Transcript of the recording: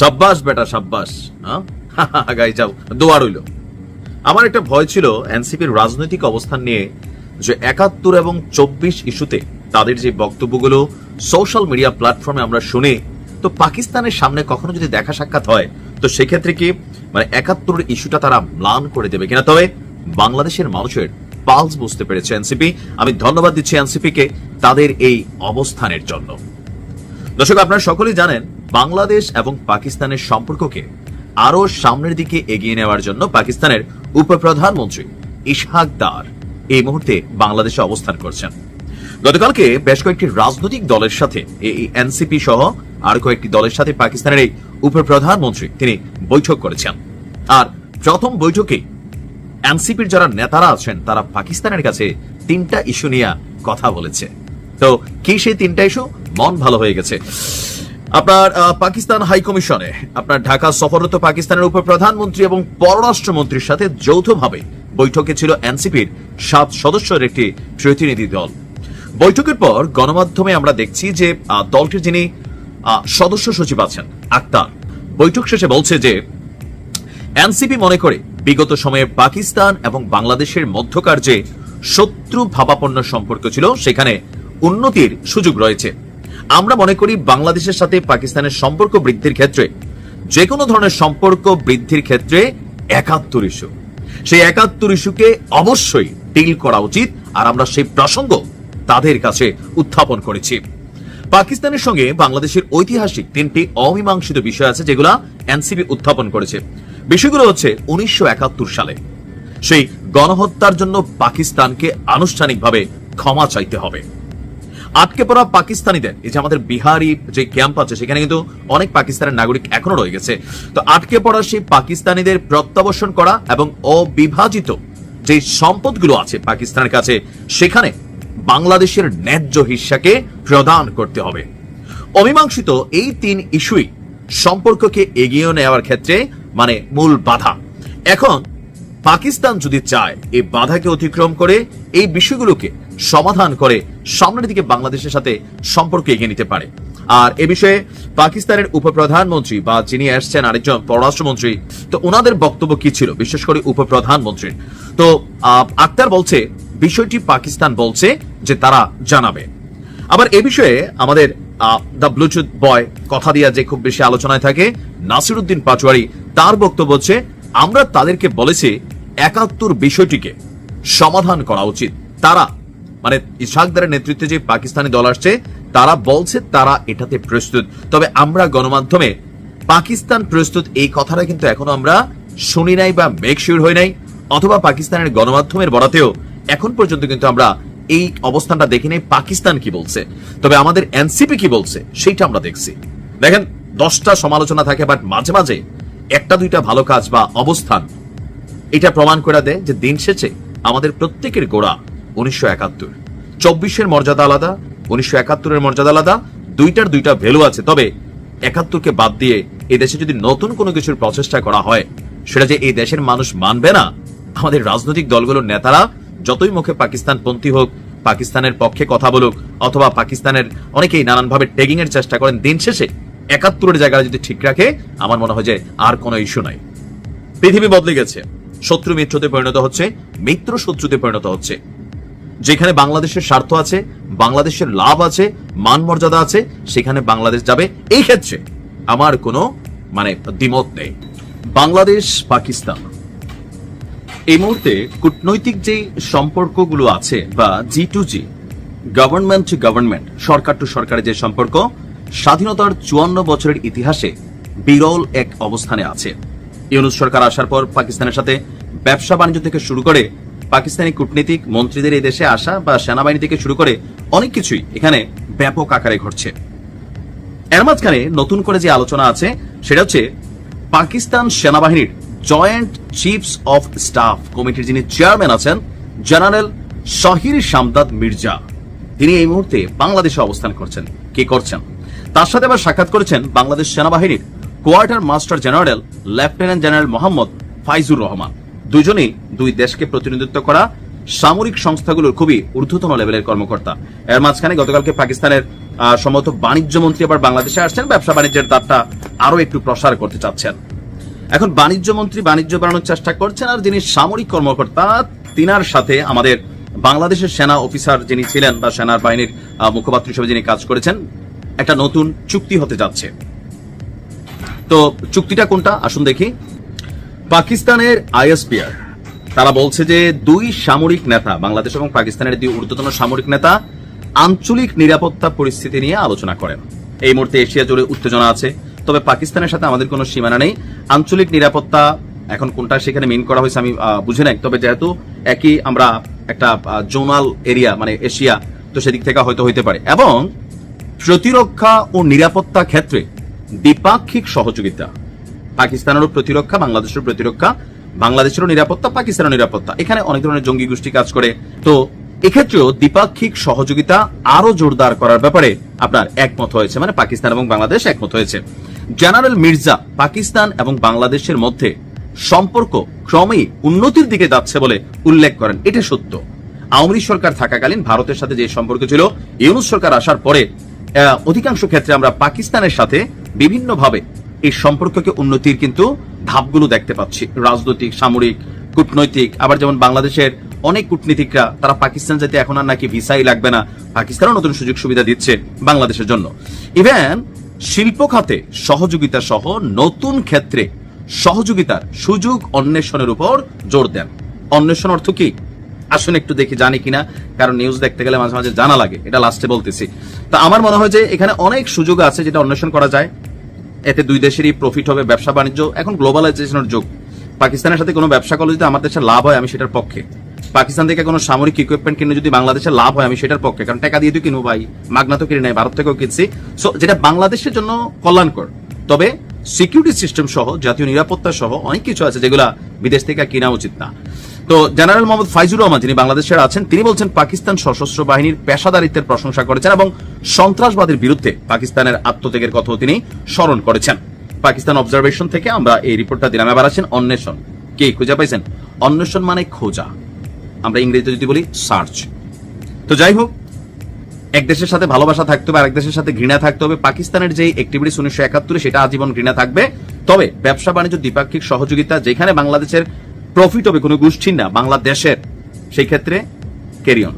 সাব্বাস বেটা, সাব্বাস হ্যাঁ? গাই যাও, দোয়া রইল। আমার একটা ভয় ছিল এনসিপির রাজনৈতিক অবস্থান নিয়ে যে একাত্তর এবং চব্বিশ ইস্যুতে তাদের যে বক্তব্যগুলো সোশ্যাল মিডিয়া প্ল্যাটফর্মে আমরা শুনি, তো পাকিস্তানের সামনে কখনো যদি দেখা সাক্ষাৎ হয়, তো সেক্ষেত্রে কি মানে একাত্তরের ইস্যুটা তারা ম্লান করে দেবে কিনা? তবে বাংলাদেশের মানুষের পালস বুঝতে পেরেছে এনসিপি। আমি ধন্যবাদ দিচ্ছি এনসিপিকে তাদের এই অবস্থানের জন্য। দর্শক, আপনারা সকলেই জানেন বাংলাদেশ এবং পাকিস্তানের সম্পর্ককে আরও সামনের দিকে এগিয়ে নেওয়ার জন্য পাকিস্তানের উপপ্রধানমন্ত্রী ইশহাক দার এই মুহূর্তে বাংলাদেশে অবস্থান করছেন। গতকালকে বেশ কয়েকটি রাজনৈতিক দলের সাথে, এই এনসিপি সহ আর কয়েকটি দলের সাথে পাকিস্তানের এই উপপ্রধানমন্ত্রী তিনি বৈঠক করেছেন। আর প্রথম বৈঠকে এনসিপির যারা নেতারা আছেন, তারা পাকিস্তানের কাছে তিনটা ইস্যু নিয়ে কথা বলেছে। তো কি সেই তিনটা ইস্যু? মন ভালো হয়ে গেছে। আপনার পাকিস্তান হাই কমিশনে, আপনার ঢাকা সফররত পাকিস্তানের উপর প্রধানমন্ত্রী এবং পররাষ্ট্রমন্ত্রীর সাথে যৌথভাবে বৈঠকে ছিল এনসিপির সাত সদস্যের একটি প্রতিনিধি দল। বৈঠকের পর গণমাধ্যমে আমরা দেখছি যে দলটির যিনি সদস্য সচিব আছেন, আক্তার, বৈঠক শেষে বলছে যে, এনসিপি মনে করে বিগত সময়ে পাকিস্তান এবং বাংলাদেশের মধ্যকার যে শত্রু ভাবাপন্ন সম্পর্ক ছিল, সেখানে উন্নতির সুযোগ রয়েছে। আমরা মনে করি বাংলাদেশের সাথে পাকিস্তানের সম্পর্ক বৃদ্ধির ক্ষেত্রে যে কোনো ধরনের সম্পর্ক বৃদ্ধির ক্ষেত্রে একাত্তর ইস্যু। সেই একাত্তর ইস্যুকে অবশ্যই ডিল করা উচিত আর আমরা সেই প্রসঙ্গ তাদের কাছে উত্থাপন করেছি। পাকিস্তানের সঙ্গে বাংলাদেশের ঐতিহাসিক তিনটি অমীমাংসিত বিষয় আছে যেগুলা এনসিপি উত্থাপন করেছে। বিষয়গুলো হচ্ছে উনিশশো একাত্তর সালে। সেই গণহত্যার জন্য পাকিস্তানকে আনুষ্ঠানিকভাবে ক্ষমা চাইতে হবে। আটকে পড়া পাকিস্তানিদের, এই যে আমাদের বিহারি যে ক্যাম্প আছে, সেখানে কিন্তু অনেক পাকিস্তানের নাগরিক এখনও রয়ে গেছে। তো আটকে পড়া সেই পাকিস্তানিদের প্রত্যাবর্ষণ করা এবং অবিভাজিত যে সম্পদগুলো আছে পাকিস্তানের কাছে, সেখানে বাংলাদেশের ন্যায্য হিস্সাকে প্রদান করতে হবে। অমীমাংসিত এই তিন ইস্যুই সম্পর্ককে এগিয়ে নেওয়ার ক্ষেত্রে মানে মূল বাধা। এখন, পাকিস্তান যদি চায়, এই বাধাকে অতিক্রম করে এই বিষয়গুলোকে সমাধান করে সামনের দিকে বাংলাদেশের সাথে সম্পর্ক এগিয়ে নিতে পারে। আর এ বিষয়ে পাকিস্তানের উপপ্রধানমন্ত্রী বা যিনি আসছেন আরেকজন পররাষ্ট্রমন্ত্রী, তো ওনাদের বক্তব্য কি ছিল? বিশেষ করে উপপ্রধানমন্ত্রীর। তো আক্তার বলছে, বিষয়টি পাকিস্তান বলছে যে তারা জানাবে। আবার এ বিষয়ে আমাদের দ্য ব্লুটুথ বয় কথা দিয়া যে খুব বেশি আলোচনায় থাকে, নাসিরুদ্দিন পাটোয়ারি, তার বক্তব্য হচ্ছে, আমরা তাদেরকে বলেছি, একাত্তর বিষয়টিকে সমাধান করা উচিত। তারা মানে ইশাকদারের নেতৃত্বে যে পাকিস্তানি দল আসছে, তারা বলছে তারা এটাতে প্রস্তুত। তবে আমরা গণমাধ্যমে পাকিস্তান প্রস্তুত এই কথাটা কিন্তু এখনও আমরা শুনি নাই বা মেক শিওর হই নাই, অথবা পাকিস্তানের গণমাধ্যমের বরাতেও এখন পর্যন্ত কিন্তু আমরা এই অবস্থানটা দেখি নাই, পাকিস্তান কি বলছে। তবে আমাদের এনসিপি কি বলছে, সেইটা আমরা দেখছি। দেখেন, দশটা সমালোচনা থাকে বাট মাঝে মাঝে একটা দুইটা ভালো কাজ বা অবস্থান, এটা প্রমাণ করে দেয় যে দিন শেষে আমাদের প্রত্যেকের গোড়া উনিশশো একাত্তর। চব্বিশের মর্যাদা আলাদা, উনিশশো একাত্তরের মর্যাদা আলাদা, দুইটার দুইটা ভ্যালু আছে। তবে একাত্তরকে বাদ দিয়ে এই দেশে যদি নতুন কোনো কিছুর প্রচেষ্টা করা হয়, সেটা যে এই দেশের মানুষ মানবে না, আমাদের রাজনৈতিক দলগুলোর নেতারা যতই মুখে হোক, পাকিস্তানের পক্ষে কথা বলুক, অথবা পাকিস্তানের অনেকেই নানানভাবে টেগিং এর চেষ্টা করেন, দিন শেষে একাত্তরের জায়গায় যদি ঠিক রাখে, আমার মনে হয় যে আর কোনো ইস্যু নাই। পৃথিবী বদলে গেছে। শত্রু মিত্রতে পরিণত হচ্ছে, মিত্র শত্রুতে পরিণত হচ্ছে। যেখানে বাংলাদেশের স্বার্থ আছে, বাংলাদেশের লাভ আছে, মান মর্যাদা আছে, সেখানে বাংলাদেশ যাবে। এই ক্ষেত্রে আমার কোনো মানে দ্বিমত নেই। বাংলাদেশ, পাকিস্তান। এই মুহূর্তে কূটনৈতিক যে সম্পর্কগুলো আছে বা G to G government to government Sarkar to সরকারের যে সম্পর্ক, স্বাধীনতার চুয়ান্ন বছরের ইতিহাসে বিরল এক অবস্থানে আছে। ইউনুস সরকার আসার পর পাকিস্তানের সাথে ব্যবসা বাণিজ্য থেকে শুরু করে পাকিস্তানি কূটনীতিক মন্ত্রীদের এই দেশে আসা বা সেনাবাহিনী থেকে শুরু করে অনেক কিছুই এখানে ব্যাপক আকারে ঘটছে। এর মাঝখানে নতুন করে যে আলোচনা আছে, সেটা হচ্ছে পাকিস্তান সেনাবাহিনীর জয়েন্ট চিফস অফ স্টাফ কমিটির যিনি চেয়ারম্যান আছেন, জেনারেল শাহির শামদাদ মির্জা। তিনি এই মুহূর্তে বাংলাদেশে অবস্থান করছেন। কি করছেন? তার সাথে আবার সাক্ষাৎ করেছেন বাংলাদেশ সেনাবাহিনীর quarter master general lieutenant general Mohammad Faizur Rahman. দুজনেই দুই দেশকে প্রতিনিধিত্ব করা সামরিক সংস্থাগুলোর খুবই ঊর্ধ্বতন লেভেলের কর্মকর্তা। এর মাঝখানে গতকালকে পাকিস্তানের সম্ভবত বাণিজ্য মন্ত্রী আবার বাংলাদেশে আসছেন। ব্যবসা বাণিজ্যের দ্বারটা আরও একটু প্রসার করতে চাচ্ছেন। এখন বাণিজ্য মন্ত্রী বাণিজ্য বাড়ানোর চেষ্টা করছেন আর যিনি সামরিক কর্মকর্তা, তিনার সাথে আমাদের বাংলাদেশের সেনা অফিসার যিনি ছিলেন বা সেনার বাহিনীর মুখপাত্র হিসেবে যিনি কাজ করেছেন, একটা নতুন চুক্তি হতে যাচ্ছে। তো চুক্তিটা কোনটা? আসুন দেখি। পাকিস্তানের আইএসপিআর। তারা বলছে যে দুই সামরিক নেতা, বাংলাদেশ এবং পাকিস্তানের দুই ঊর্ধ্বতন সামরিক নেতা, আঞ্চলিক নিরাপত্তা পরিস্থিতি নিয়ে আলোচনা করেন। এই মুহূর্তে এশিয়া জুড়ে উত্তেজনা আছে, তবে পাকিস্তানের সাথে আমাদের কোনো সীমানা নেই। আঞ্চলিক নিরাপত্তা, এখন কোনটা সেখানে মেন করা হয়েছে আমি বুঝে নাই। তবে যেহেতু একই আমরা একটা জোনাল এরিয়া মানে এশিয়া, তো সেদিক থেকে হয়তো হইতে পারে। এবং প্রতিরক্ষা ও নিরাপত্তা ক্ষেত্রে দ্বিপাক্ষিক সহযোগিতা পাকিস্তানেরও প্রতিরক্ষা বাংলাদেশের প্রতিরক্ষা, বাংলাদেশেরও নিরাপত্তা পাকিস্তানের নিরাপত্তা। এখানে অনেক ধরনের জঙ্গি গোষ্ঠী কাজ করে। তো এক্ষেত্রেও দ্বিপাক্ষিক সহযোগিতা আরও জোরদার করার ব্যাপারে আপনার একমত হয়েছে মানে পাকিস্তান এবং বাংলাদেশ একমত হয়েছে। জেনারেল মির্জা পাকিস্তান এবং বাংলাদেশের মধ্যে সম্পর্ক ক্রমেই উন্নতির দিকে যাচ্ছে বলে উল্লেখ করেন। এটা সত্য। আওয়ামী সরকার থাকাকালীন ভারতের সাথে যে সম্পর্ক ছিল, ইউনুস সরকার আসার পরে অধিকাংশ ক্ষেত্রে আমরা পাকিস্তানের সাথে বিভিন্নভাবে এই সম্পর্ককে উন্নতির কিন্তু ধাপগুলো দেখতে পাচ্ছি। রাজনৈতিক, সামরিক, কূটনৈতিক, আবার যেমন বাংলাদেশের অনেক কূটনীতিকরা, তারা পাকিস্তান যেতে এখন আর নাকি ভিসাই লাগবে না, পাকিস্তানও নতুন সুযোগ সুবিধা দিচ্ছে বাংলাদেশের জন্য। ইভেন শিল্প খাতে সহযোগিতা সহ নতুন ক্ষেত্রে সহযোগিতার সুযোগ অন্বেষণের উপর জোর দেন। অন্বেষণ অর্থ কি? আসুন একটু দেখি জানি কিনা, কারণ নিউজ দেখতে গেলে মাঝে মাঝে জানা লাগে, এটা লাস্টে বলতেছি। তা আমার মনে হয় যে এখানে অনেক সুযোগ আছে যেটা অন্বেষণ করা যায়। এতে দুই দেশেরই প্রফিট হবে, ব্যবসা বাণিজ্য, এখন গ্লোবালাইজেশনের যুগ। পাকিস্তানের সাথে কোনো ব্যবসা করলে যদি আমার দেশে লাভ হয়, আমি সেটার পক্ষে। পাকিস্তান থেকে কোনো সামরিক ইকুইপমেন্ট কিনে যদি বাংলাদেশে লাভ হয়, আমি সেটার পক্ষে। কারণ টাকা দিয়ে তো কিনবো ভাই, মাগনা তো কিনে নেই ভারত থেকেও কিনছি। সো যেটা বাংলাদেশের জন্য কল্যাণকর। তবে সিকিউরিটি সিস্টেম সহ, জাতীয় নিরাপত্তা সহ অনেক কিছু আছে যেগুলা বিদেশ থেকে কিনা উচিত না। তো জেনারেল মোহাম্মদ ফাইজুর রহমান যিনি বাংলাদেশের আছেন, তিনি বলছেন পাকিস্তান সশস্ত্র বাহিনীর পেশাদারিত্বের প্রশংসা করেছেন এবং সন্ত্রাসবাদের বিরুদ্ধে পাকিস্তানের আত্মত্যাগের কথাও তিনি স্মরণ করেছেন। পাকিস্তান অবজারভেশন থেকে আমরা এই রিপোর্টটা দিলাম। এবার আছেন অন্বেষণ। কে খুঁজে পাইছেন? অন্বেষণ মানে খোঁজা। আমরা ইংরেজিতে যদি বলি, সার্চ। তো যাই হোক, এক দেশের সাথে ভালোবাসা থাকতে হবে, আরেক দেশের সাথে ঘৃণা থাকতে হবে। পাকিস্তানের যে একটিভিটিস উনিশশো একাত্তরে, সেটা আজীবন ঘৃণা থাকবে। তবে ব্যবসা বাণিজ্য দ্বিপাক্ষিক সহযোগিতা, যেখানে বাংলাদেশের প্রফিট হবে কোনো গোষ্ঠীর না বাংলাদেশের। সেই ক্ষেত্রে ক্যারিয়ন